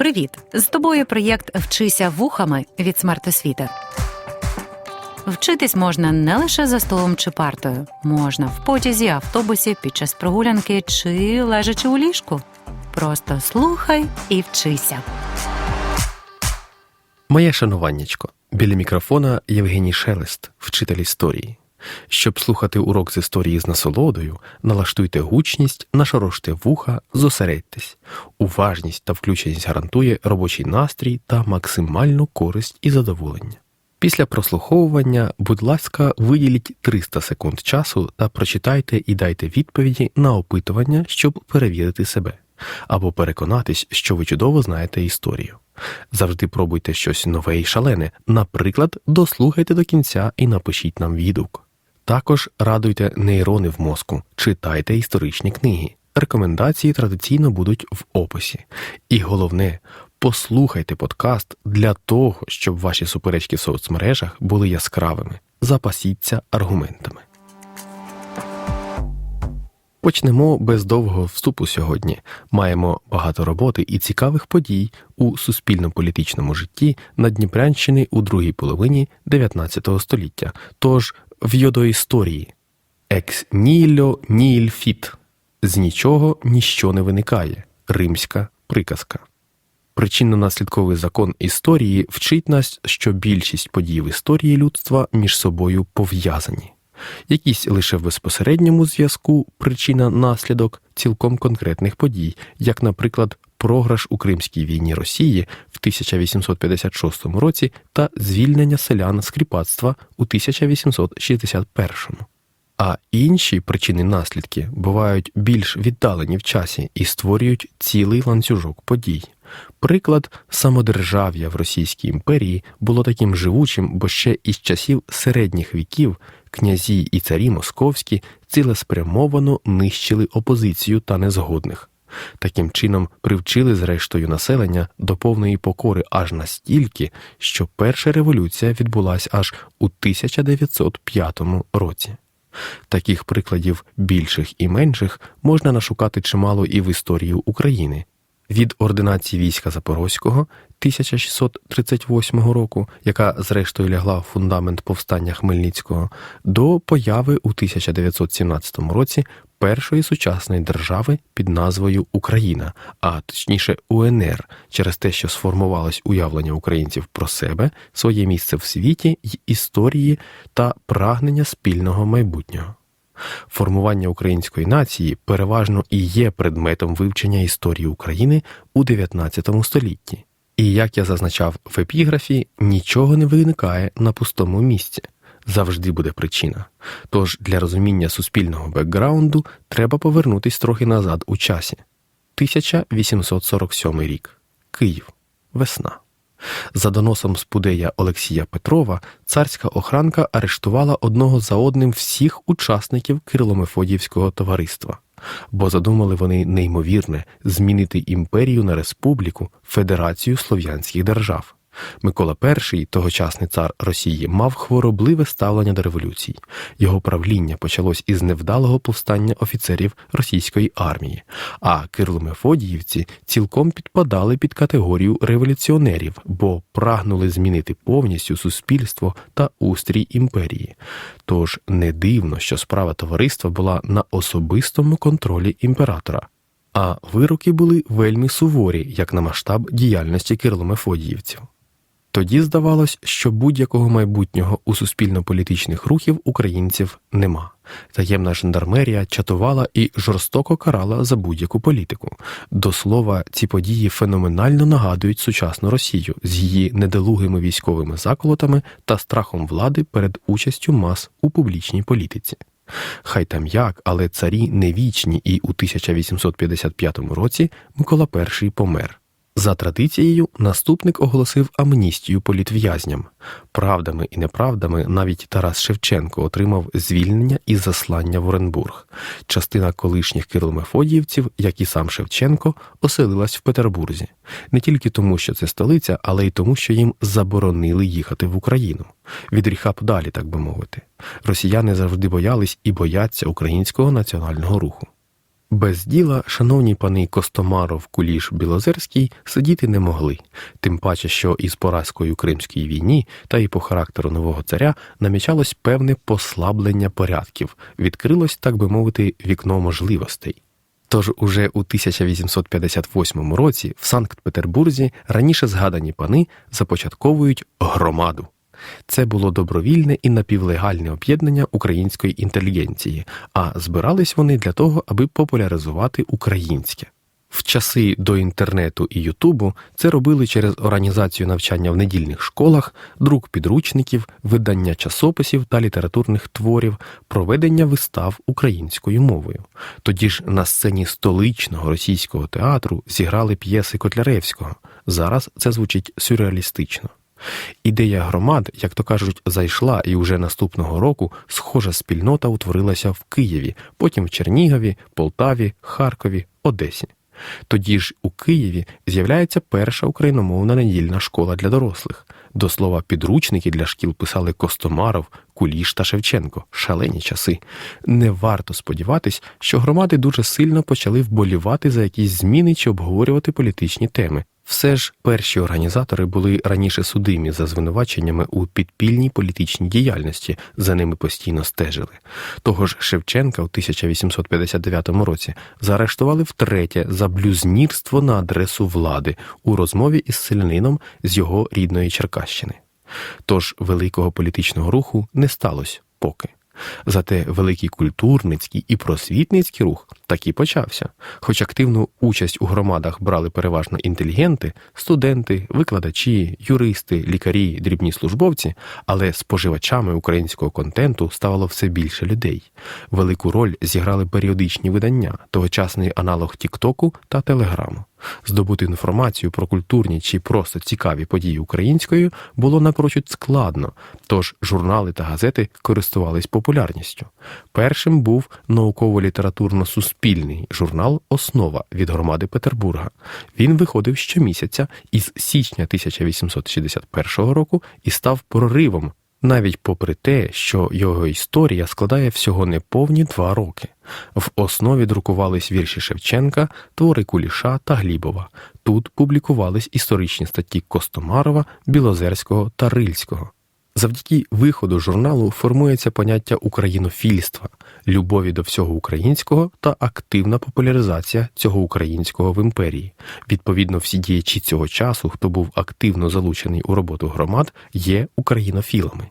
Привіт! З тобою проєкт Вчися вухами від смертосвіти. Вчитись можна не лише за столом чи партою, можна в потязі, автобусі, під час прогулянки чи лежачи у ліжку. Просто слухай і вчися. Моє шануваннячко. Біля мікрофона Євгеній Шелест, вчитель історії. Щоб слухати урок з історії з насолодою, налаштуйте гучність, нашороште вуха, зосередьтесь. Уважність та включеність гарантує робочий настрій та максимальну користь і задоволення. Після прослуховування, будь ласка, виділіть 300 секунд часу та прочитайте і дайте відповіді на опитування, щоб перевірити себе, або переконатись, що ви чудово знаєте історію. Завжди пробуйте щось нове і шалене. Наприклад, дослухайте до кінця і напишіть нам відгук. Також радуйте нейрони в мозку, читайте історичні книги. Рекомендації традиційно будуть в описі. І головне, послухайте подкаст для того, щоб ваші суперечки в соцмережах були яскравими. Запасіться аргументами. Почнемо без довгого вступу сьогодні. Маємо багато роботи і цікавих подій у суспільно-політичному житті Надніпрянщини у другій половині 19 століття. Тож в йодоісторії екс нілло ніль фіт з нічого ніщо не виникає. Римська приказка. Причинно-наслідковий закон історії вчить нас, що більшість подій в історії людства між собою пов'язані якісь лише в безпосередньому зв'язку причина наслідок цілком конкретних подій, як, наприклад, програш у Кримській війні Росії в 1856 році та звільнення селян з кріпацтва у 1861. А інші причини наслідки бувають більш віддалені в часі і створюють цілий ланцюжок подій. Приклад самодержав'я в Російській імперії було таким живучим, бо ще із часів середніх віків князі і царі московські цілеспрямовано нищили опозицію та незгодних. Таким чином привчили зрештою населення до повної покори аж настільки, що перша революція відбулася аж у 1905 році. Таких прикладів більших і менших можна нашукати чимало і в історії України. Від ординації війська Запорозького 1638 року, яка зрештою лягла в фундамент повстання Хмельницького, до появи у 1917 році першої сучасної держави під назвою Україна, а точніше УНР, через те, що сформувалось уявлення українців про себе, своє місце в світі й історії та прагнення спільного майбутнього. Формування української нації переважно і є предметом вивчення історії України у 19 столітті. І як я зазначав в епіграфі, нічого не виникає на пустому місці, завжди буде причина. Тож для розуміння суспільного бекграунду треба повернутись трохи назад у часі. 1847 рік Київ. Весна. За доносом спудея Олексія Петрова царська охранка арештувала одного за одним всіх учасників Кирило-Мефодіївського товариства, бо задумали вони неймовірне змінити імперію на республіку Федерацію слов'янських держав. Микола І, тогочасний цар Росії, мав хворобливе ставлення до революцій. Його правління почалось із невдалого повстання офіцерів російської армії, а кирло-мефодіївці цілком підпадали під категорію революціонерів, бо прагнули змінити повністю суспільство та устрій імперії. Тож не дивно, що справа товариства була на особистому контролі імператора. А вироки були вельми суворі, як на масштаб діяльності кирло-мефодіївців. Тоді здавалось, що будь-якого майбутнього у суспільно-політичних рухів українців нема. Таємна жандармерія чатувала і жорстоко карала за будь-яку політику. До слова, ці події феноменально нагадують сучасну Росію з її недолугими військовими заколотами та страхом влади перед участю мас у публічній політиці. Хай там як, але царі не вічні, і у 1855 році Микола І помер. За традицією, наступник оголосив амністію політв'язням. Правдами і неправдами навіть Тарас Шевченко отримав звільнення і заслання в Оренбург. Частина колишніх кириломефодіївців, як і сам Шевченко, оселилась в Петербурзі, не тільки тому, що це столиця, але й тому, що їм заборонили їхати в Україну. Від гріха подалі, так би мовити. Росіяни завжди боялись і бояться українського національного руху. Без діла шановні пани Костомаров, Куліш, Білозерський сидіти не могли, тим паче, що із поразкою Кримській війні та і по характеру нового царя намічалось певне послаблення порядків, відкрилось, так би мовити, вікно можливостей. Тож уже у 1858 році в Санкт-Петербурзі раніше згадані пани започатковують громаду. Це було добровільне і напівлегальне об'єднання української інтелігенції, а збирались вони для того, аби популяризувати українське. В часи до інтернету і Ютубу це робили через організацію навчання в недільних школах, друк підручників, видання часописів та літературних творів, проведення вистав українською мовою. Тоді ж на сцені столичного російського театру зіграли п'єси Котляревського. Зараз це звучить сюрреалістично. Ідея громад, як то кажуть, зайшла, і уже наступного року схожа спільнота утворилася в Києві, потім в Чернігові, Полтаві, Харкові, Одесі. Тоді ж у Києві з'являється перша україномовна недільна школа для дорослих. До слова, підручники для шкіл писали Костомаров, Куліш та Шевченко. Шалені часи. Не варто сподіватись, що громади дуже сильно почали вболівати за якісь зміни чи обговорювати політичні теми. Все ж перші організатори були раніше судимі за звинуваченнями у підпільній політичній діяльності, за ними постійно стежили. Того ж Шевченка у 1859 році заарештували втретє за блюзнірство на адресу влади у розмові із селянином з його рідної Черкащини. Тож великого політичного руху не сталося поки. Зате великий культурницький і просвітницький рух таки почався. Хоч активну участь у громадах брали переважно інтелігенти, студенти, викладачі, юристи, лікарі, дрібні службовці, але споживачами українського контенту ставало все більше людей. Велику роль зіграли періодичні видання, тогочасний аналог Тіктоку та Телеграму. Здобути інформацію про культурні чи просто цікаві події українською було напрочуд складно, тож журнали та газети користувались популярністю. Першим був науково-літературно-суспільний журнал Основа від громади Петербурга. Він виходив щомісяця із січня 1861 року і став проривом. Навіть попри те, що його історія складає всього неповні два роки. В основі друкувались вірші Шевченка, твори Куліша та Глібова. Тут публікувались історичні статті Костомарова, Білозерського та Рильського. Завдяки виходу журналу формується поняття українофільства, любові до всього українського та активна популяризація цього українського в імперії. Відповідно, всі діячі цього часу, хто був активно залучений у роботу громад, є українофілами.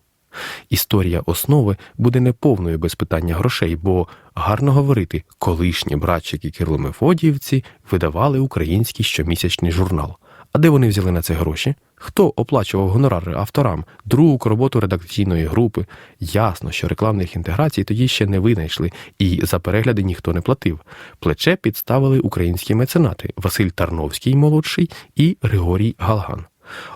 Історія основи буде неповною без питання грошей, бо гарно говорити, колишні братчики Кирло-Мефодіївці видавали український щомісячний журнал. А де вони взяли на це гроші? Хто оплачував гонорари авторам, друк, роботу редакційної групи? Ясно, що рекламних інтеграцій тоді ще не винайшли, і за перегляди ніхто не платив. Плече підставили українські меценати Василь Тарновський молодший і Григорій Галган.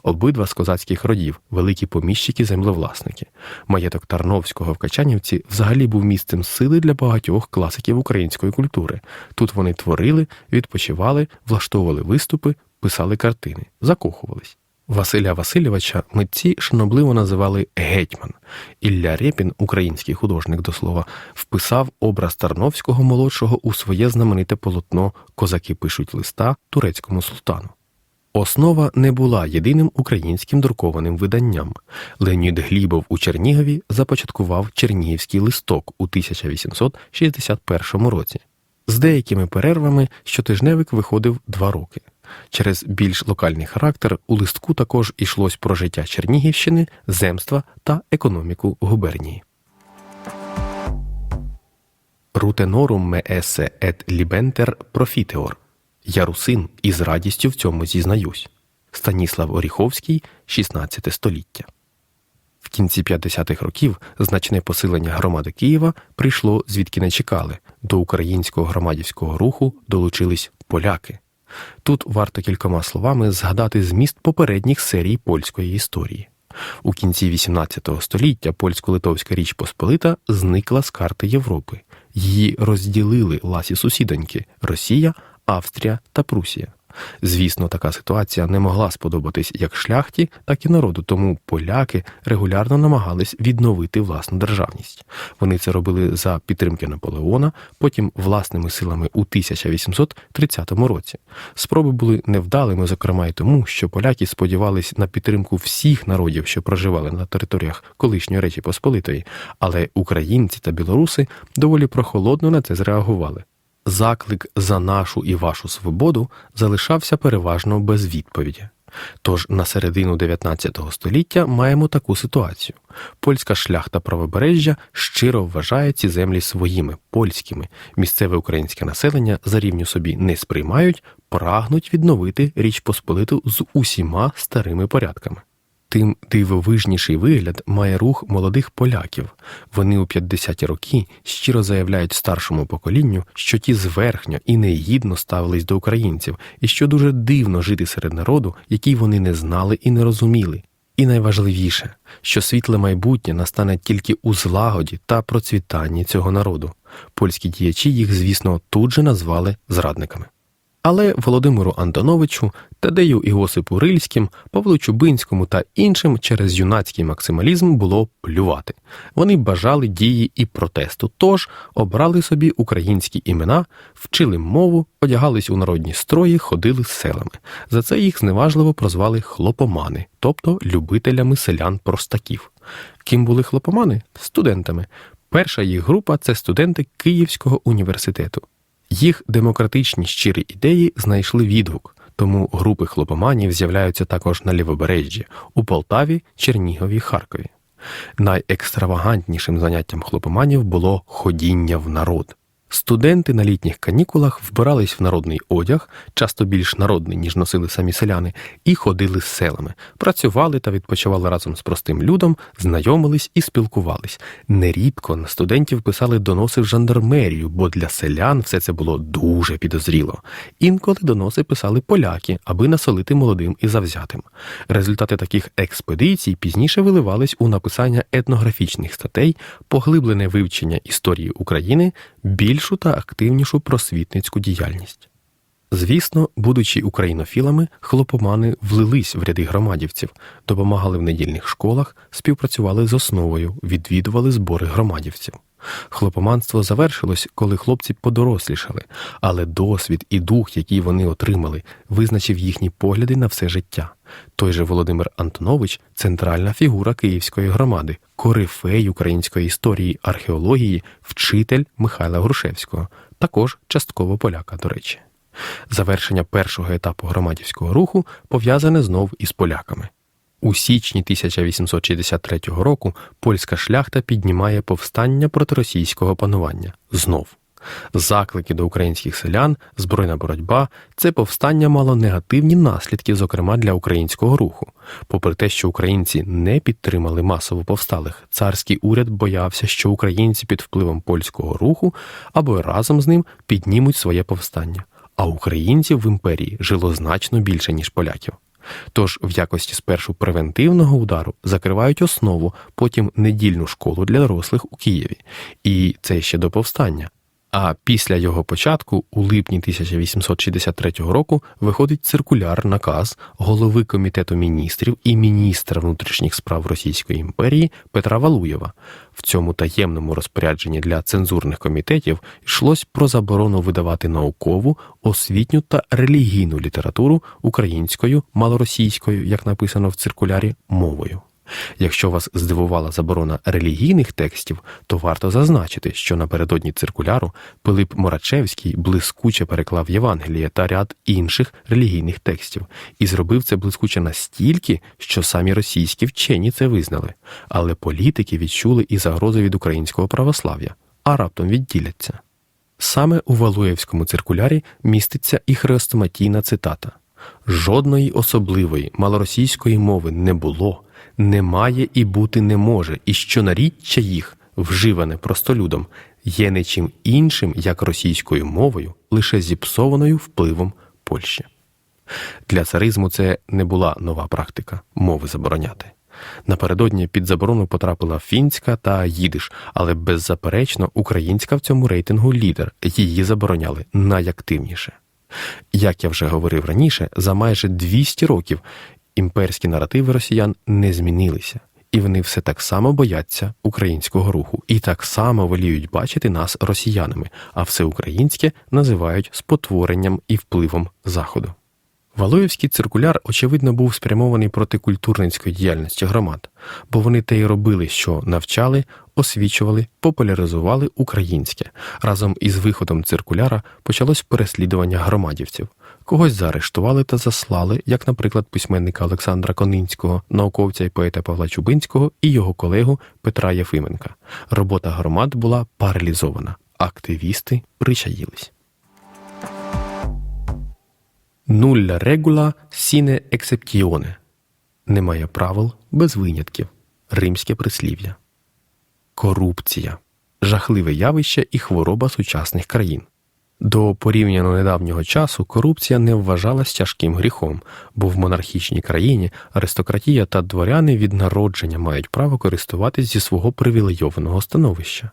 Обидва з козацьких родів, великі поміщики землевласники. Маєток Тарновського в Качанівці взагалі був місцем сили для багатьох класиків української культури. Тут вони творили, відпочивали, влаштовували виступи, писали картини, закохувались. Василя Васильовича митці шанобливо називали гетьман. Ілля Рєпін, український художник до слова, вписав образ Тарновського молодшого у своє знамените полотно Козаки пишуть листа турецькому султану. Основа не була єдиним українським друкованим виданням. Леонід Глібов у Чернігові започаткував Чернігівський листок у 1861 році. З деякими перервами щотижневик виходив два роки. Через більш локальний характер у листку також ішлось про життя Чернігівщини, земства та економіку губернії. Рутенорум me esse et libenter profiteor. Я русин і з радістю в цьому зізнаюсь. Станіслав Оріховський, 16 століття. В кінці 50-х років значне посилення громади Києва прийшло звідки не чекали. До українського громадівського руху долучились поляки. Тут варто кількома словами згадати зміст попередніх серій польської історії. У кінці XVIII століття польсько-литовська річ Посполита зникла з карти Європи. Її розділили ласі сусідоньки Росія, Австрія та Прусія. Звісно, така ситуація не могла сподобатись як шляхті, так і народу, тому поляки регулярно намагались відновити власну державність. Вони це робили за підтримки Наполеона, потім власними силами у 1830 році. Спроби були невдалими, зокрема й тому, що поляки сподівались на підтримку всіх народів, що проживали на територіях колишньої Речі Посполитої, але українці та білоруси доволі прохолодно на це зреагували. Заклик за нашу і вашу свободу залишався переважно без відповіді. Тож на середину 19 століття маємо таку ситуацію: польська шляхта правобережжя щиро вважає ці землі своїми польськими. Місцеве українське населення за рівню собі не сприймають, прагнуть відновити Річ Посполиту з усіма старими порядками. Тим дивовижніший вигляд має рух молодих поляків. Вони у 50-ті роки щиро заявляють старшому поколінню, що ті зверхньо і негідно ставились до українців, і що дуже дивно жити серед народу, який вони не знали і не розуміли. І найважливіше, що світле майбутнє настане тільки у злагоді та процвітанні цього народу. Польські діячі їх, звісно, тут же назвали зрадниками. Але Володимиру Антоновичу, Тадею Іосипу Рильським, Павлу Чубинському та іншим через юнацький максималізм було плювати. Вони бажали дії і протесту, тож обрали собі українські імена, вчили мову, одягались у народні строї, ходили селами. За це їх зневажливо прозвали хлопомани, тобто любителями селян-простаків. Ким були хлопомани? Студентами. Перша їх група це студенти Київського університету. Їх демократичні щирі ідеї знайшли відгук, тому групи хлопоманів з'являються також на лівобережжі у Полтаві, Чернігові, Харкові. Найекстравагантнішим заняттям хлопоманів було ходіння в народ. Студенти на літніх канікулах вбирались в народний одяг, часто більш народний, ніж носили самі селяни, і ходили з селами, працювали та відпочивали разом з простим людом, знайомились і спілкувались. Нерідко на студентів писали доноси в жандармерію, бо для селян все це було дуже підозріло. Інколи доноси писали поляки, аби насолити молодим і завзятим. Результати таких експедицій пізніше виливались у написання етнографічних статей, поглиблене вивчення історії України, більшу та активнішу просвітницьку діяльність. Звісно, будучи українофілами, хлопомани влились в ряди громадівців, допомагали в недільних школах, співпрацювали з основою, відвідували збори громадівців. Хлопоманство завершилось, коли хлопці подорослішали, але досвід і дух, який вони отримали, визначив їхні погляди на все життя. Той же Володимир Антонович центральна фігура Київської громади, корифей української історії, археології, вчитель Михайла Грушевського, також частково поляка, до речі. Завершення першого етапу громадівського руху пов'язане знов із поляками. У січні 1863 року польська шляхта піднімає повстання проти російського панування знов. Заклики до українських селян, збройна боротьба, це повстання мало негативні наслідки, зокрема для українського руху. Попри те, що українці не підтримали масово повсталих, царський уряд боявся, що українці під впливом польського руху або разом з ним піднімуть своє повстання. А українців в імперії жило значно більше, ніж поляків. Тож в якості спершу превентивного удару закривають основу, потім недільну школу для дорослих у Києві, і це ще до повстання. А після його початку, у липні 1863 року, виходить циркуляр наказ голови комітету міністрів і міністра внутрішніх справ Російської імперії Петра Валуєва. В цьому таємному розпорядженні для цензурних комітетів йшлось про заборону видавати наукову, освітню та релігійну літературу українською, малоросійською, як написано в циркулярі, мовою. Якщо вас здивувала заборона релігійних текстів, то варто зазначити, що напередодні циркуляру Пилип Морачевський блискуче переклав Євангеліє та ряд інших релігійних текстів і зробив це блискуче настільки, що самі російські вчені це визнали, але політики відчули і загрози від українського православ'я, а раптом відділяться. Саме у Валуєвському циркулярі міститься і хрестоматійна цитата: жодної особливої малоросійської мови не було немає і бути не може, і що наріччя їх, вживане простолюдом, є не чим іншим, як російською мовою, лише зіпсованою впливом Польщі. Для царизму це не була нова практика мови забороняти. Напередодні під заборону потрапила фінська та їдиш, але беззаперечно українська в цьому рейтингу лідер, її забороняли найактивніше. Як я вже говорив раніше, за майже 200 років імперські наративи росіян не змінилися, і вони все так само бояться українського руху, і так само воліють бачити нас росіянами, а все українське називають спотворенням і впливом Заходу. Валуївський циркуляр, очевидно, був спрямований проти культурницької діяльності громад, бо вони те й робили, що навчали, освічували, популяризували українське. Разом із виходом циркуляра почалось переслідування громадівців. Когось заарештували та заслали, як, наприклад, письменника Олександра Конинського, науковця і поета Павла Чубинського і його колегу Петра Єфименка. Робота громад була паралізована. Активісти причаїлись. Нулля регула сіне ексептіоне. Немає правил без винятків. Римське прислів'я. Корупція жахливе явище і хвороба сучасних країн. До порівняно недавнього часу корупція не вважалась тяжким гріхом, бо в монархічній країні аристократія та дворяни від народження мають право користуватись зі свого привілейованого становища.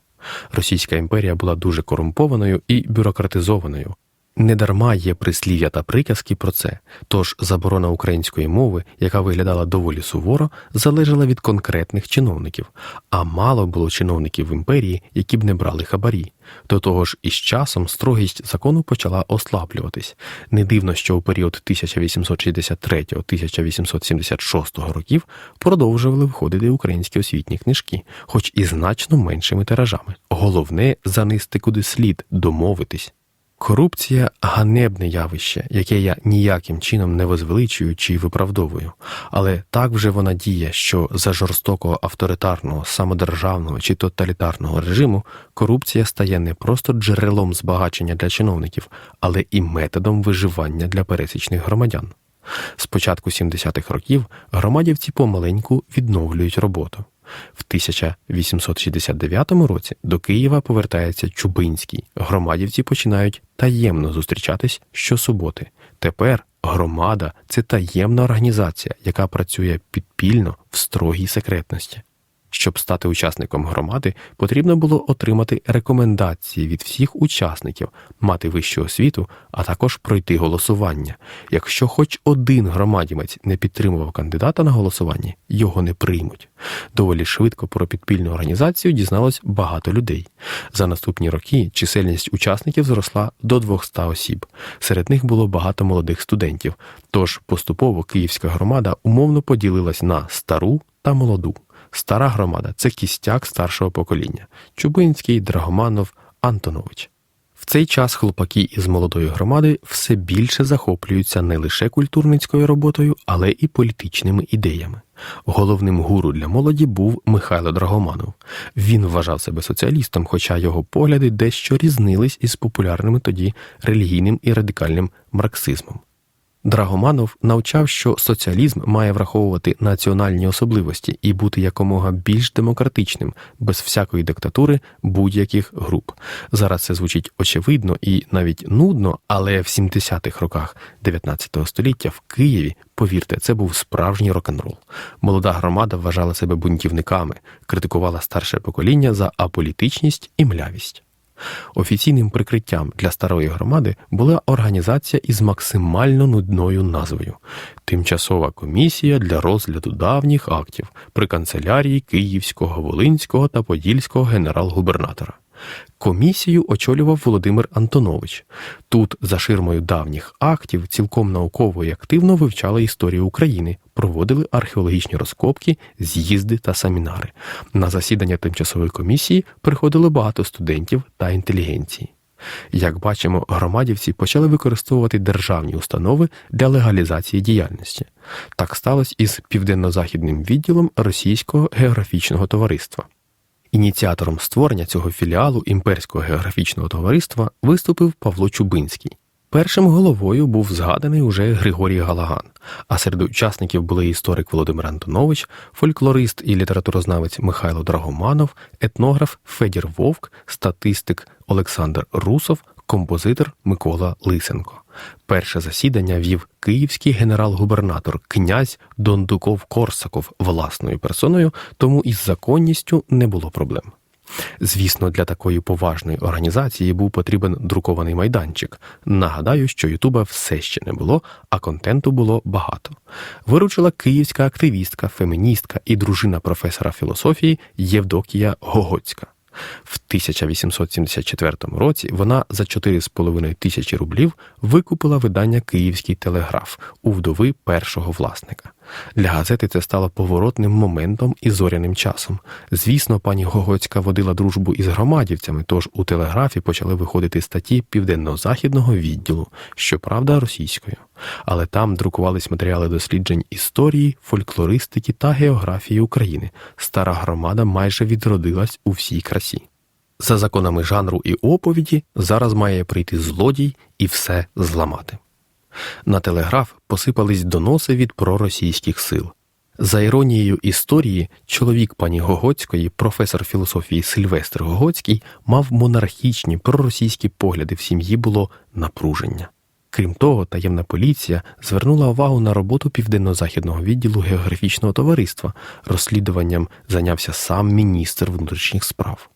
Російська імперія була дуже корумпованою і бюрократизованою. Недарма є прислів'я та приказки про це, тож заборона української мови, яка виглядала доволі суворо, залежала від конкретних чиновників, а мало було чиновників в імперії, які б не брали хабарі. До того ж, із часом строгість закону почала ослаблюватись. Не дивно, що у період 1863-1876 років продовжували виходити українські освітні книжки, хоч і значно меншими тиражами. Головне занести куди слід, домовитись. Корупція ганебне явище, яке я ніяким чином не возвеличую чи виправдовую, але так вже вона діє, що за жорстокого авторитарного, самодержавного чи тоталітарного режиму корупція стає не просто джерелом збагачення для чиновників, але і методом виживання для пересічних громадян. З початку 70-х років громадівці помаленьку відновлюють роботу. В 1869 році до Києва повертається Чубинський. Громадівці починають таємно зустрічатись щосуботи. Тепер громада це таємна організація, яка працює підпільно в строгій секретності. Щоб стати учасником громади, потрібно було отримати рекомендації від всіх учасників, мати вищу освіту, а також пройти голосування. Якщо хоч один громадівець не підтримував кандидата на голосуванні, його не приймуть. Доволі швидко про підпільну організацію дізналось багато людей. За наступні роки чисельність учасників зросла до 200 осіб. Серед них було багато молодих студентів. Тож поступово київська громада умовно поділилась на стару та молоду. Стара громада це кістяк старшого покоління Чубинський, Драгоманов, Антонович. В цей час хлопаки із молодої громади все більше захоплюються не лише культурницькою роботою, але і політичними ідеями. Головним гуру для молоді був Михайло Драгоманов. Він вважав себе соціалістом, хоча його погляди дещо різнились із популярними тоді релігійним і радикальним марксизмом. Драгоманов навчав, що соціалізм має враховувати національні особливості і бути якомога більш демократичним, без всякої диктатури будь-яких груп. Зараз це звучить очевидно і навіть нудно, але в 70-х роках 19 століття в Києві, повірте, це був справжній рок-н-рол. Молода громада вважала себе бунтівниками, критикувала старше покоління за аполітичність і млявість. Офіційним прикриттям для старої громади була організація із максимально нудною назвою Тимчасова комісія для розгляду давніх актів при канцелярії Київського, Волинського та Подільського генерал-губернатора. Комісію очолював Володимир Антонович. Тут, за ширмою давніх актів, цілком науково і активно вивчали історію України, проводили археологічні розкопки, з'їзди та семінари. На засідання тимчасової комісії приходило багато студентів та інтелігенції. Як бачимо, громадівці почали використовувати державні установи для легалізації діяльності. Так сталося із південно-західним відділом Російського географічного товариства. Ініціатором створення цього філіалу імперського географічного товариства виступив Павло Чубинський. Першим головою був згаданий уже Григорій Галаган, а серед учасників були історик Володимир Антонович, фольклорист і літературознавець Михайло Драгоманов, етнограф Федір Вовк, статистик Олександр Русов, композитор Микола Лисенко. Перше засідання вів київський генерал-губернатор князь Дондуков Корсаков власною персоною, тому із законністю не було проблем. Звісно, для такої поважної організації був потрібен друкований майданчик. Нагадаю, що Ютуба все ще не було, а контенту було багато. Виручила київська активістка, феміністка і дружина професора філософії Євдокія Гогоцька. В 1874 році вона за 4,5 тисячі рублів викупила видання Київський телеграф у вдови першого власника. Для газети це стало поворотним моментом і зоряним часом. Звісно, пані Гогоцька водила дружбу із громадівцями, тож у телеграфі почали виходити статті південно-західного відділу, щоправда, російською. Але там друкувались матеріали досліджень історії, фольклористики та географії України. Стара громада майже відродилась у всій красі. За законами жанру і оповіді зараз має прийти злодій і все зламати. На телеграф посипались доноси від проросійських сил. За іронією історії, чоловік пані Гогоцької, професор філософії Сильвестр Гогоцький, мав монархічні проросійські погляди, в сім'ї було напруження. Крім того, таємна поліція звернула увагу на роботу південно-західного відділу географічного товариства. Розслідуванням зайнявся сам міністр внутрішніх справ.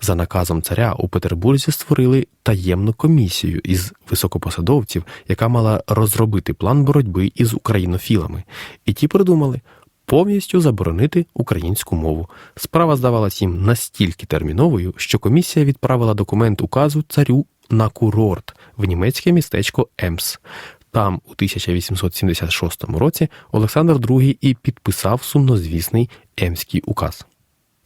За наказом царя у Петербурзі створили таємну комісію із високопосадовців, яка мала розробити план боротьби із українофілами, і ті придумали повністю заборонити українську мову. Справа здавалась їм настільки терміновою, що комісія відправила документ указу царю на курорт в німецьке містечко Емс. Там, у 1876 році, Олександр II і підписав сумнозвісний Емський указ.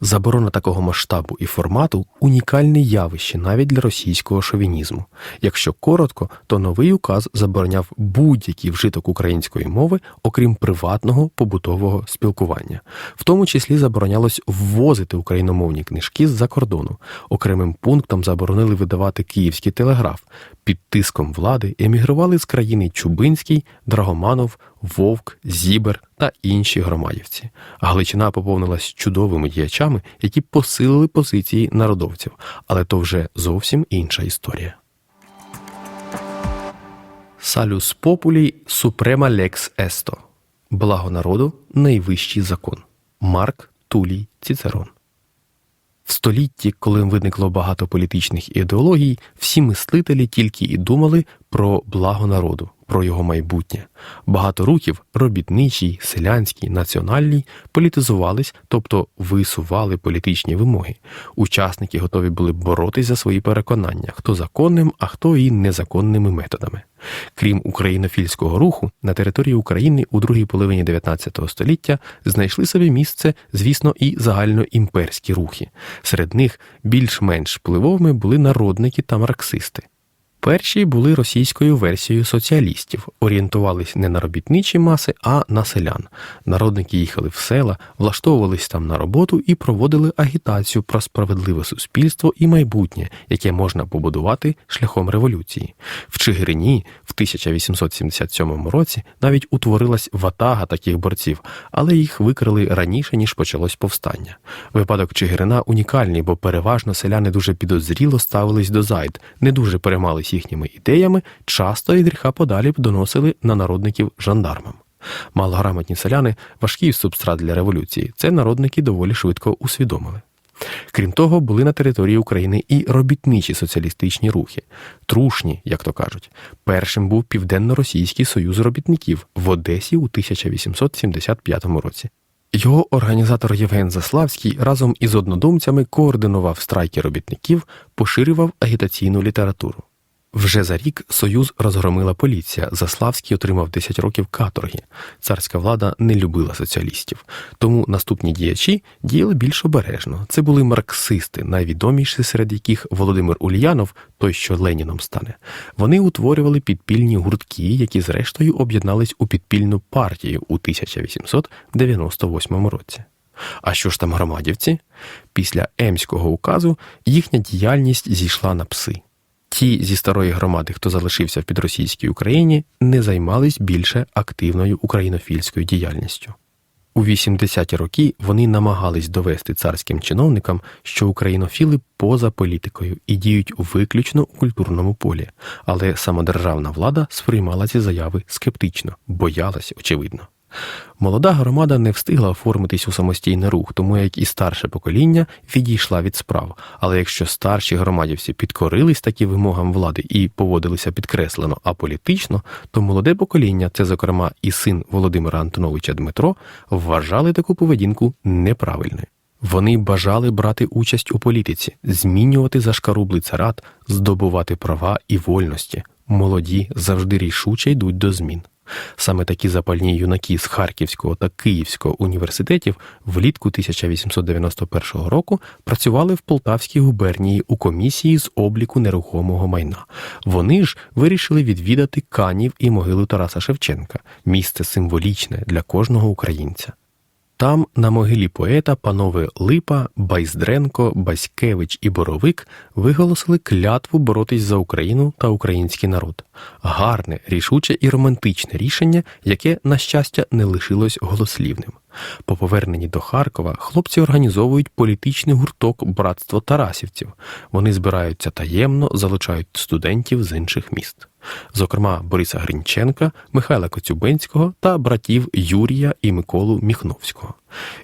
Заборона такого масштабу і формату унікальне явище навіть для російського шовінізму. Якщо коротко, то новий указ забороняв будь-який вжиток української мови, окрім приватного побутового спілкування. В тому числі заборонялось ввозити україномовні книжки з-за кордону. Окремим пунктом заборонили видавати київський телеграф. Під тиском влади емігрували з країни Чубинський, Драгоманов, Вовк, Зібер та інші громадівці. Галичина поповнилась чудовими діячами, які посилили позиції народовців, але то вже зовсім інша історія. Салюс популі супрема лекс есто. Благо народу найвищий закон. Марк Тулій Цицерон. В столітті, коли виникло багато політичних ідеологій, всі мислителі тільки і думали про благо народу, про його майбутнє. Багато рухів робітничий, селянський, національний політизувались, тобто висували політичні вимоги. Учасники готові були боротись за свої переконання, хто законним, а хто і незаконними методами. Крім українофільського руху, на території України у другій половині 19 століття знайшли собі місце, звісно, і загальноімперські рухи. Серед них більш-менш впливовими були народники та марксисти. Перші були російською версією соціалістів, орієнтувались не на робітничі маси, а на селян. Народники їхали в села, влаштовувались там на роботу і проводили агітацію про справедливе суспільство і майбутнє, яке можна побудувати шляхом революції. В Чигирині в 1877 році навіть утворилась ватага таких борців, але їх викрили раніше ніж почалось повстання. Випадок Чигирина унікальний, бо переважно селяни дуже підозріло ставились до зайд, не дуже переймались їхніми ідеями, часто від гріха подалі доносили на народників жандармам. Малограмотні селяни важкий субстрат для революції. Це народники доволі швидко усвідомили. Крім того, були на території України і робітничі соціалістичні рухи, трушні, як то кажуть. Першим був Південно-Російський союз робітників в Одесі у 1875 році. Його організатор Євген Заславський разом із однодумцями координував страйки робітників, поширював агітаційну літературу. Вже за рік Союз розгромила поліція. Заславський отримав 10 років каторги. Царська влада не любила соціалістів, тому наступні діячі діяли більш обережно. Це були марксисти, найвідоміші серед яких Володимир Ульянов, той, що Леніном стане. Вони утворювали підпільні гуртки, які зрештою об'єднались у підпільну партію у 1898 році. А що ж там громадівці? Після Емського указу їхня діяльність зійшла на пси. Ті зі старої громади, хто залишився в підросійській Україні, не займались більше активною українофільською діяльністю. У 80-ті роки вони намагались довести царським чиновникам, що українофіли поза політикою і діють виключно у культурному полі, але самодержавна влада сприймала ці заяви скептично, боялась, очевидно. Молода громада не встигла оформитись у самостійний рух, тому як і старше покоління відійшла від справ. Але якщо старші громадівці підкорились такі вимогам влади і поводилися підкреслено аполітично, то молоде покоління, це зокрема і син Володимира Антоновича Дмитро, вважали таку поведінку неправильною. Вони бажали брати участь у політиці, змінювати зашкарублий царат, здобувати права і вольності. Молоді завжди рішуче йдуть до змін. Саме такі запальні юнаки з Харківського та Київського університетів влітку 1891 року працювали в Полтавській губернії у комісії з обліку нерухомого майна. Вони ж вирішили відвідати Канів і могилу Тараса Шевченка, місце символічне для кожного українця. Там, на могилі поета, панове Липа, Байздренко, Баськевич і Боровик виголосили клятву боротись за Україну та український народ. Гарне, рішуче і романтичне рішення, яке, на щастя, не лишилось голослівним. По поверненні до Харкова хлопці організовують політичний гурток Братство Тарасівців. Вони збираються таємно, залучають студентів з інших міст. Зокрема, Бориса Гринченка, Михайла Коцюбинського та братів Юрія і Миколу Міхновського.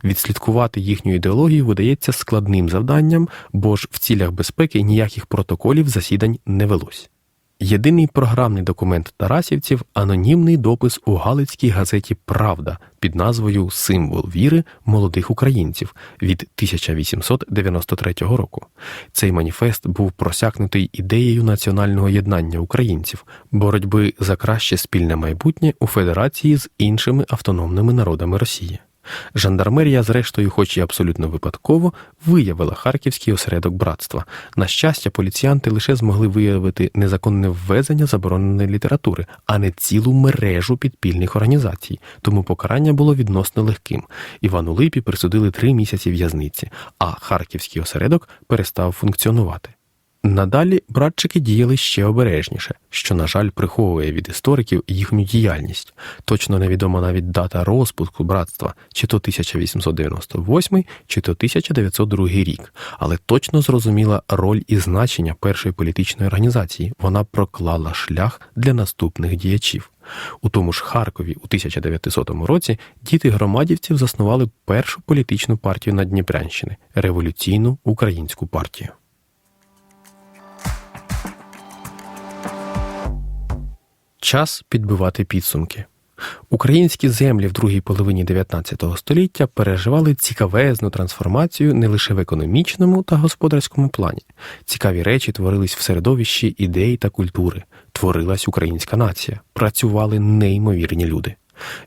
Відслідкувати їхню ідеологію видається складним завданням, бо ж в цілях безпеки ніяких протоколів засідань не велось. Єдиний програмний документ Тарасівців анонімний допис у Галицькій газеті Правда під назвою Символ віри молодих українців від 1893 року. Цей маніфест був просякнутий ідеєю національного єднання українців, боротьби за краще спільне майбутнє у федерації з іншими автономними народами Росії. Жандармерія, зрештою, хоч і абсолютно випадково, виявила харківський осередок братства. На щастя, поліціянти лише змогли виявити незаконне ввезення забороненої літератури, а не цілу мережу підпільних організацій. Тому покарання було відносно легким. Івану Липі присудили три місяці в'язниці, а харківський осередок перестав функціонувати. Надалі братчики діяли ще обережніше, що, на жаль, приховує від істориків їхню діяльність. Точно невідома навіть дата розпуску братства, чи то 1898, чи то 1902 рік, але точно зрозуміла роль і значення першої політичної організації. Вона проклала шлях для наступних діячів. У тому ж Харкові у 1900 році діти громадівців заснували першу політичну партію на Дніпрянщини революційну українську партію. Час підбивати підсумки. Українські землі в другій половині 19 століття переживали цікавезну трансформацію не лише в економічному та господарському плані. Цікаві речі творились в середовищі ідей та культури, творилась українська нація, працювали неймовірні люди.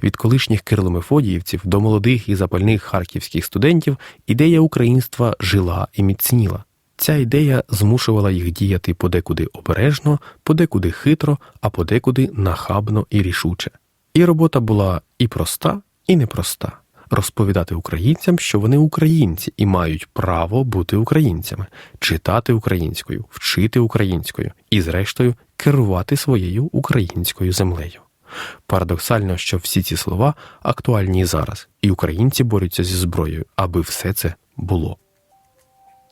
Від колишніх кирломефодіївців до молодих і запальних харківських студентів ідея українства жила і міцніла. Ця ідея змушувала їх діяти подекуди обережно, подекуди хитро, а подекуди нахабно і рішуче. І робота була і проста, і непроста. Розповідати українцям, що вони українці і мають право бути українцями, читати українською, вчити українською і, зрештою, керувати своєю українською землею. Парадоксально, що всі ці слова актуальні зараз, і українці борються зі зброєю, аби все це було.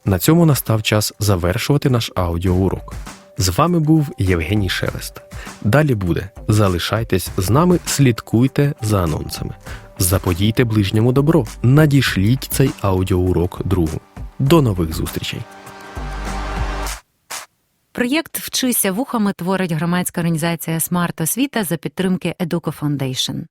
На цьому настав час завершувати наш аудіоурок. З вами був Євгеній Шелест. Далі буде. Залишайтесь з нами, слідкуйте за анонсами. Заподійте ближньому добро. Надішліть цей аудіоурок другу. До нових зустрічей! Проєкт Вчися вухами творить громадська організація Смарт Освіта за підтримки Educo Foundation.